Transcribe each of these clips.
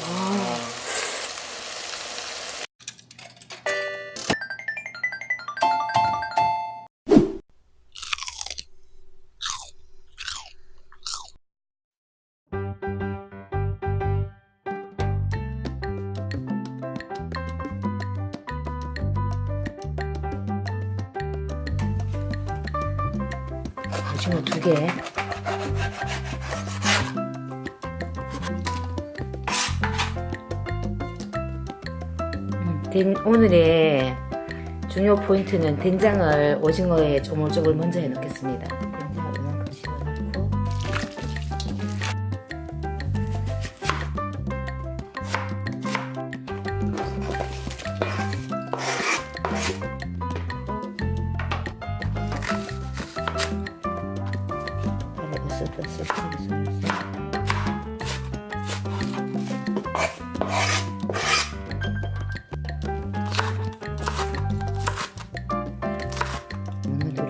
아, 오징어 두 개. 된- 오늘의 중요 포인트는 된장을 오징어에 조물조물 먼저 해 넣겠습니다.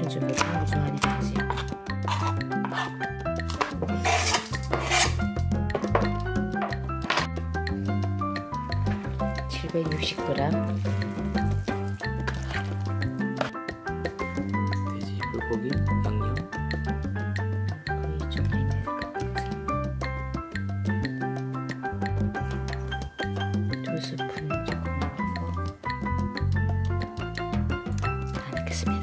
좀 못하는 거 좋아하니까 그지? (760g) 돼지 불고기 양념 거의 좀 많이 넣을 것 같아. 두 스푼 조금 넣고 다 넣겠습니다.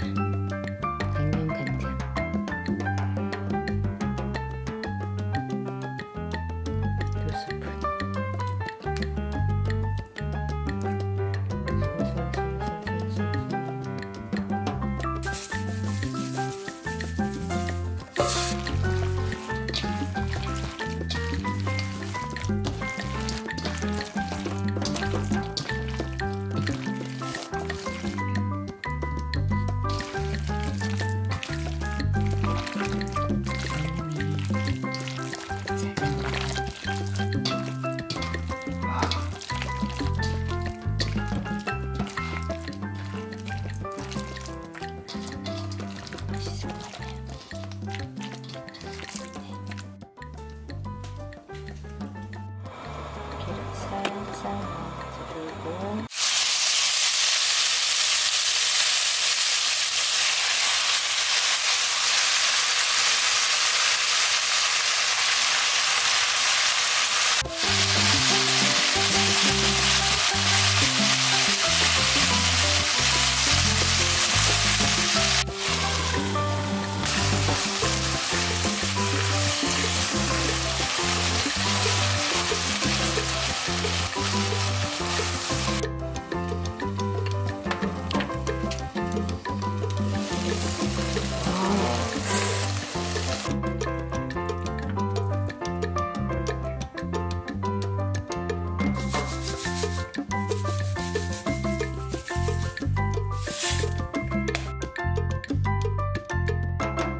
쌀 넣어서 들고